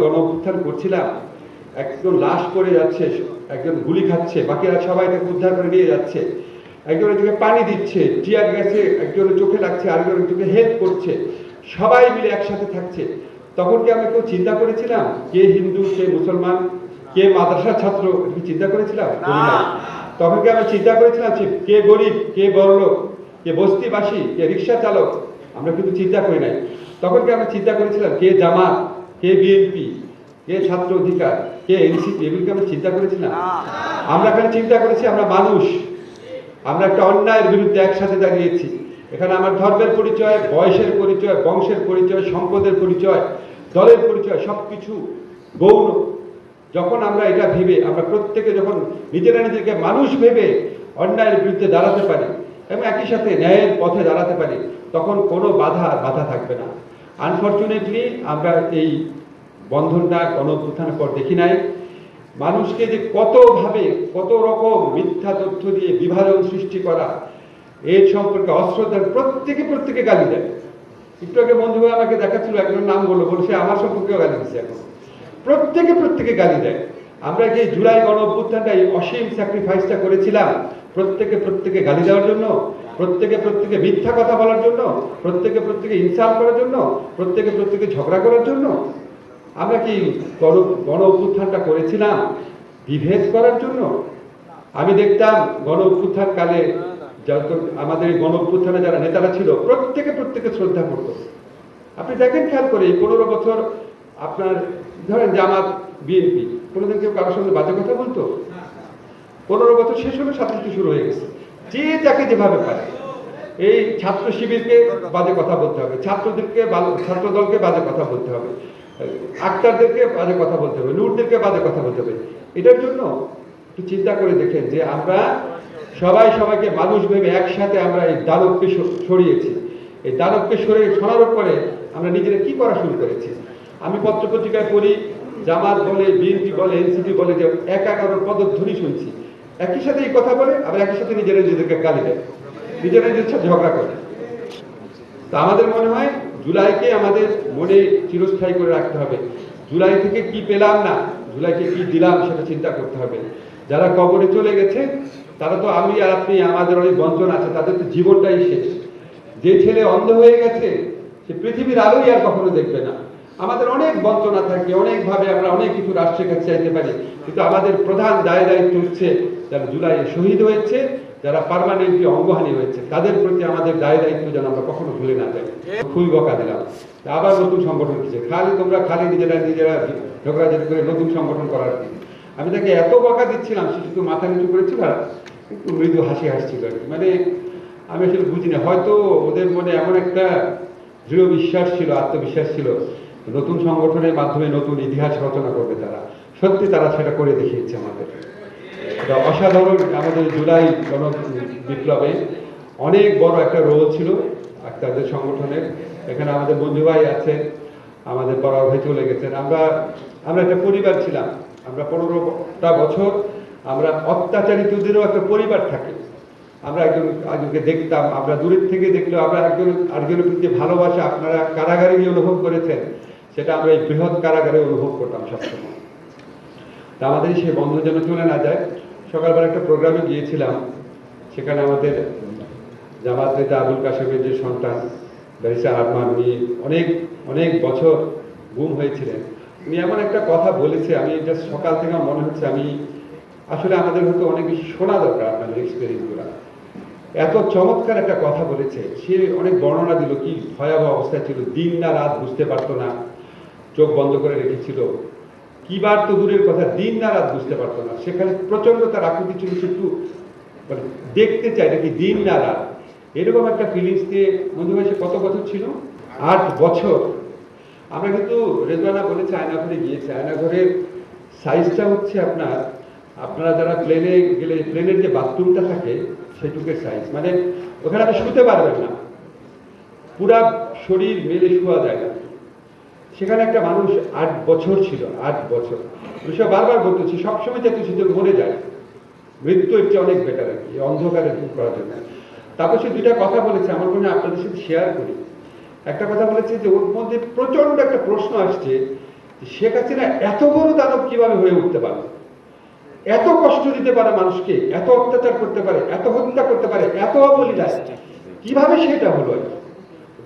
গণ উত্থান করছিলাম একজন লাশ পড়ে যাচ্ছে একজন গুলি খাচ্ছে বাকিরা সবাই তাকে উদ্ধার করে নিয়ে যাচ্ছে। একজনের চোখে পানি দিচ্ছে টিয়ার গ্যাসে একজনের চোখে লাগছে আরেকজনের চোখে হেল্প করছে সবাই মিলে একসাথে থাকছে। তখন কি আমরা কেউ চিন্তা করেছিলাম কে হিন্দু কে মুসলমান কে মাদ্রাসার ছাত্র কি চিন্তা করেছিলাম? তখন কি আমরা চিন্তা করেছিলাম যে কে গরিব কে বড়লোক কে বস্তিবাসী কে রিক্সা চালক আমরা কিন্তু চিন্তা করি নাই। তখন কি আমরা চিন্তা করেছিলাম কে জামাত কে বিএনপি কে ছাত্র অধিকার কে এনসিপি এগুলিকে আমরা চিন্তা করেছি না? আমরা এখানে চিন্তা করেছি? আমরা মানুষ। আমরা একটা অন্যায়ের বিরুদ্ধে একসাথে দাঁড়িয়েছি। এখানে আমার ধর্মের পরিচয় বয়সের পরিচয় বংশের পরিচয় সম্পদের পরিচয় দলের পরিচয় সব কিছু গৌণ। যখন আমরা এটা ভেবে আমরা প্রত্যেকে যখন নিজেরা নিজেকে মানুষ ভেবে অন্যায়ের বিরুদ্ধে দাঁড়াতে পারি এবং একই সাথে ন্যায়ের পথে দাঁড়াতে পারি তখন কোনো বাধা বাধা থাকবে না। আনফর্চুনেটলি আমরা এই বন্ধনটা গণপ্রথানের পর দেখি নাই। মানুষকে যে কতভাবে কত রকম মিথ্যা তথ্য দিয়ে বিভাজন সৃষ্টি করা, এর সম্পর্কে অশ্রদ্ধার প্রত্যেকে প্রত্যেকে গালি দেয়। একটু আগে বন্ধু আমাকে দেখাচ্ছিল একজন নাম বলল বলছে আমার সম্পর্কেও গালি দিচ্ছে এখন। প্রত্যেকে প্রত্যেকে গালি দেয়। আমরা যে জুলাই গণ অভ্যুত্থানটা এই অসীম স্যাক্রিফাইসটা করেছিলাম প্রত্যেকে প্রত্যেকে গালি দেওয়ার জন্য, প্রত্যেকে প্রত্যেকে মিথ্যা কথা বলার জন্য, প্রত্যেকে প্রত্যেকে ইনসাল্ট করার জন্য, প্রত্যেকে প্রত্যেকে ঝগড়া করার জন্য। আমরা কি গণ অভ্যুত্থানটা করেছিলাম? বিভেদ করার জন্য। আমি দেখতাম গণ অভ্যুত্থান কালে যত আমাদের গণ অভ্যুত্থানে যারা নেতারা ছিল, প্রত্যেকে প্রত্যেকে শ্রদ্ধা করতো। আপনি দেখেন, খেয়াল করে, এই পনেরো বছর আপনার, ধরেন জামাত, বিএনপি, কোনোদিন কেউ কারোর সঙ্গে বাজে কথা বলতো? পনেরো বছর শেষ হলো ছাত্রটি শুরু হয়ে গেছে। যে যাকে যেভাবে পারে। এই ছাত্র শিবিরকে বাজে কথা বলতে হবে। ছাত্রদেরকে ছাত্র দলকে বাজে কথা বলতে হবে। আক্তারদেরকে বাজে কথা বলতে হবে। নূরদেরকে বাজে কথা বলতে হবে। এটার জন্য একটু চিন্তা করে দেখেন যে আমরা সবাই সবাইকে মানুষ ভেবে একসাথে আমরা এই দানবকে সরিয়েছি। এই দানবকে সরিয়ে সরানোর পরে আমরা নিজেরা কি করা শুরু করেছি? আমি পত্রপত্রিকায় পড়ি, জামাত বলে, বিএনপি বলে, এনসিপি বলে যে একা কারোর পদধ্বনি শুনছি। একই সাথে এই কথা বলে, আবার একই সাথে নিজেরা নিজেদেরকে গালি দেয়। নিজেরা নিজের ঝগড়া করে। তা আমাদের মনে হয় জুলাইকে আমাদের মনে চিরস্থায়ী করে রাখতে হবে। জুলাই থেকে কি পেলাম না, জুলাইকে কি দিলাম সেটা চিন্তা করতে হবে। যারা কবরে চলে গেছে, তারা তো আমি আর আপনি, আমাদের অনেক বঞ্চন আছে, তাদের তো জীবনটাই শেষ। যে ছেলে অন্ধ হয়ে গেছে, সে পৃথিবীর আলোই আর কখনো দেখবে না। আমাদের অনেক বঞ্চনা থাকে, অনেকভাবে আমরা অনেক কিছু রাষ্ট্রের কাছে চাইতে পারি, কিন্তু আমাদের প্রধান দায় দায়িত্ব হচ্ছে যারা জুলাইয়ে শহীদ হয়েছে, যারা পার্মানেন্টলি অঙ্গহানি হয়েছে, তাদের প্রতি আমাদের দায় দায়িত্ব যেন আমরা কখনো ভুলে না যাই। খুবই বকা দিলাম। আবার নতুন সংগঠন দিচ্ছে খালি তোমরা খালি নিজেরা নিজেরা ঝগড়াঝাটি করে নতুন সংগঠন করার কি? আমি তাকে এত বকা দিচ্ছিলাম, সে শুধু মাথা নিচু করেছিল একটু মৃদু হাসি হাসছিল আর কি। মানে আমি আসলে বুঝি না হয়তো ওদের মনে এমন একটা দৃঢ় বিশ্বাস ছিল, আত্মবিশ্বাস ছিল নতুন সংগঠনের মাধ্যমে নতুন ইতিহাস রচনা করবে তারা। সত্যি তারা সেটা করে দেখিয়েছে আমাদের। এটা অসাধারণ আমাদের জুলাই গণ বিপ্লবে অনেক বড় একটা রোল ছিল তাদের সংগঠনের। এখানে আমাদের বন্ধু ভাই আছে, আমাদের পড়া ভাই চলে গেছেন। আমরা আমরা একটা পরিবার ছিলাম। আমরা পনেরোটা বছর আমরা অত্যাচারিতদেরও একটা পরিবার থাকে। আমরা একজন, একজনকে দেখতাম, আমরা দূরের থেকে দেখলেও আমরা একজন, আরেকজনের প্রতি ভালোবাসা, আপনারা কারাগারে গিয়ে অনুভব করেছেন। সেটা আমরা এই বৃহৎ কারাগারে অনুভব করতাম সবসময়। তা আমাদের সেই বন্ধ যেন চলে না যায়। সকালবেলা একটা প্রোগ্রামে গিয়েছিলাম। সেখানে আমাদের জামাত নেতা আবুল কাশেমের যে সন্তান, ব্যারিস্টার আরমান, উনি অনেক অনেক বছর গুম হয়েছিলেন। উনি এমন একটা কথা বলেছে, আমি জাস্ট সকাল থেকে মনে হচ্ছে আমি, আসলে আমাদের হয়তো অনেক বেশি শোনা দরকার আপনাদের এক্সপিরিয়েন্সগুলো এত চমৎকার একটা কথা বলেছে। সে অনেক বর্ণনা দিল, কি ভয়াবহ অবস্থা ছিল, দিন না রাত বুঝতে পারতো না। চোখ বন্ধ করে রেখেছিল। কিবার তো দূরের কথা, দিন না রাত বুঝতে পারতো না। সেখানে প্রচণ্ড তার আকুতি ছিল একটু মানে দেখতে চাই নাকি দিন না রাত। এরকম একটা ফিলিংস দিয়ে বন্ধু ভাই, সে কত বছর ছিল? আট বছর। আমরা কিন্তু রেজওয়ানা বলেছে, আয়নাঘরে গিয়েছে। আয়নাঘরের সাইজটা হচ্ছে আপনার, আপনারা যারা প্লেনে গেলে প্লেনের যে বাথরুমটা থাকে সেটুকের সাইজ মানে ওখানে আপনি শুতে পারবেন না। পুরা শরীর মেলে শোয়া যায় না। সেখানে একটা মানুষ আট বছর ছিল, আট বছর। বিষয় বারবার বলতেছি, সবসময় যাতে সে মরে যায়। মৃত্যু হচ্ছে অনেক বেটার আর কি অন্ধকারে দূর করার জন্য। তারপর সে দুইটা কথা বলেছে, আমার মনে আপনাদের সাথে শেয়ার করি। একটা কথা বলেছে যে, ওর মধ্যে প্রচণ্ড একটা প্রশ্ন আসছে শেখ হাসিনা এত বড় দানব কীভাবে হয়ে উঠতে পারে? এত কষ্ট দিতে পারে মানুষকে, এত অত্যাচার করতে পারে, এত হত্যা করতে পারে, এত অবলীলায়। কীভাবে সেটা হলো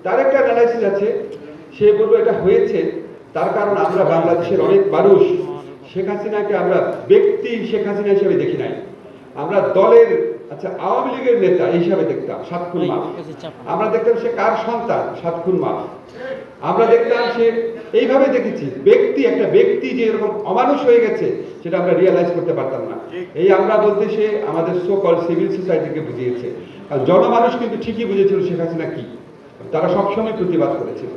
তার একটা অ্যানালাইসিস আছে সে বলব, এটা হয়েছে। তার কারণ আমরা বাংলাদেশের অনেক মানুষ। শেখ হাসিনাকে আমরা ব্যক্তি শেখ হাসিনা হিসেবে দেখি নাই। আমরা দলের আচ্ছা আওয়ামী লীগের নেতা হিসাবে দেখতাম সাত খুন মাফ আমরা দেখতাম সে কার সন্তান? সাত খুন মাফ আমরা দেখতাম সে এইভাবে দেখেছি, ব্যক্তি, একটা ব্যক্তি যে এরকম অমানুষ হয়ে গেছে, সেটা আমরা রিয়েলাইজ করতে পারতাম না। এই আমরা বলতে সে আমাদের সো কল সিভিল সোসাইটিকে বুঝিয়েছে। আর জনমানুষ কিন্তু ঠিকই বুঝেছিল শেখ হাসিনা কি। তারা সবসময় প্রতিবাদ করেছিল।